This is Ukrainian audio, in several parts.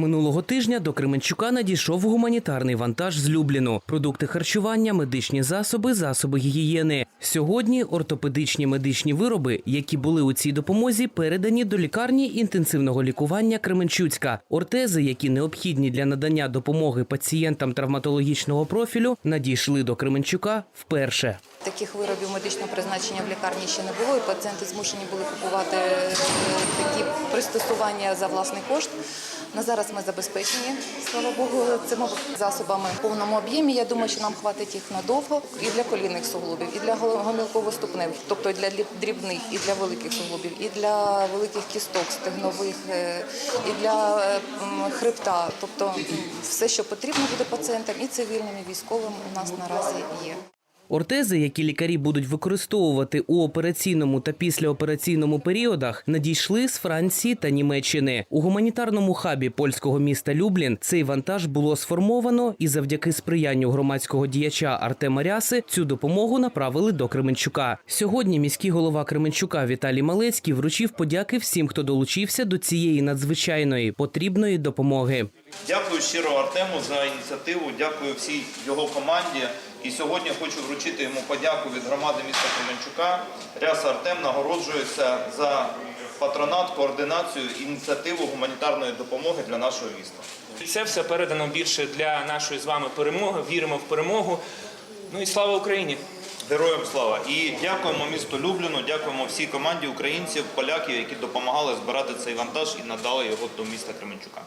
Минулого тижня до Кременчука надійшов гуманітарний вантаж з Любліну. Продукти харчування, медичні засоби, засоби гігієни. Сьогодні ортопедичні медичні вироби, які були у цій допомозі, передані до лікарні інтенсивного лікування Кременчуцька. Ортези, які необхідні для надання допомоги пацієнтам травматологічного профілю, надійшли до Кременчука вперше. Таких виробів медичного призначення в лікарні ще не було, і пацієнти змушені були купувати е, такі пристосування за власний кошт. На зараз ми забезпечені, слава Богу, цими засобами в повному об'ємі. Я думаю, що нам хватить їх надовго і для колінних суглобів, і для гомілково-ступневих, тобто для дрібних, і для великих суглобів, і для великих кісток, стегнових, е, і для хребта. Тобто все, що потрібно буде пацієнтам, і цивільним, і військовим у нас наразі є. Ортези, які лікарі будуть використовувати у операційному та післяопераційному періодах, надійшли з Франції та Німеччини. У гуманітарному хабі польського міста Люблін цей вантаж було сформовано і завдяки сприянню громадського діяча Артема Ряси цю допомогу направили до Кременчука. Сьогодні міський голова Кременчука Віталій Малецький вручив подяки всім, хто долучився до цієї надзвичайної потрібної допомоги. Дякую щиро Артему за ініціативу. Дякую всій його команді. І сьогодні хочу вручити йому подяку від громади міста Кременчука. Ряса Артем нагороджується за патронат, координацію, ініціативу гуманітарної допомоги для нашого міста. Це все передано більше для нашої з вами перемоги. Віримо в перемогу. Ну і слава Україні! Героям слава! І дякуємо місту Любліну, дякуємо всій команді українців, поляків, які допомагали збирати цей вантаж і надали його до міста Кременчука.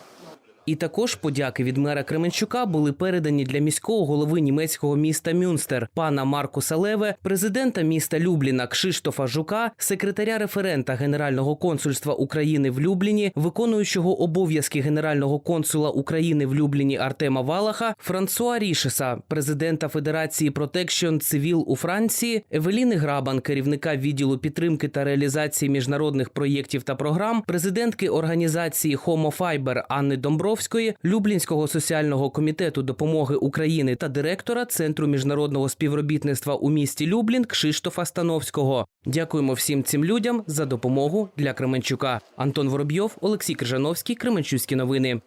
І також подяки від мера Кременчука були передані для міського голови німецького міста Мюнстер пана Маркуса Леве, президента міста Любліна Кшиштофа Жука, секретаря референта Генерального консульства України в Любліні, виконуючого обов'язки генерального консула України в Любліні Артема Валаха, Франсуа Рішеса, президента Федерації Protection Цивіл у Франції, Евеліни Грабан, керівника відділу підтримки та реалізації міжнародних проєктів та програм, президентки організації Homo Fiber Анни Домбровської, Люблінського соціального комітету допомоги України та директора Центру міжнародного співробітництва у місті Люблін Кшиштофа Становського. Дякуємо всім цим людям за допомогу для Кременчука. Антон Воробйов, Олексій Крижановський, Кременчуцькі новини.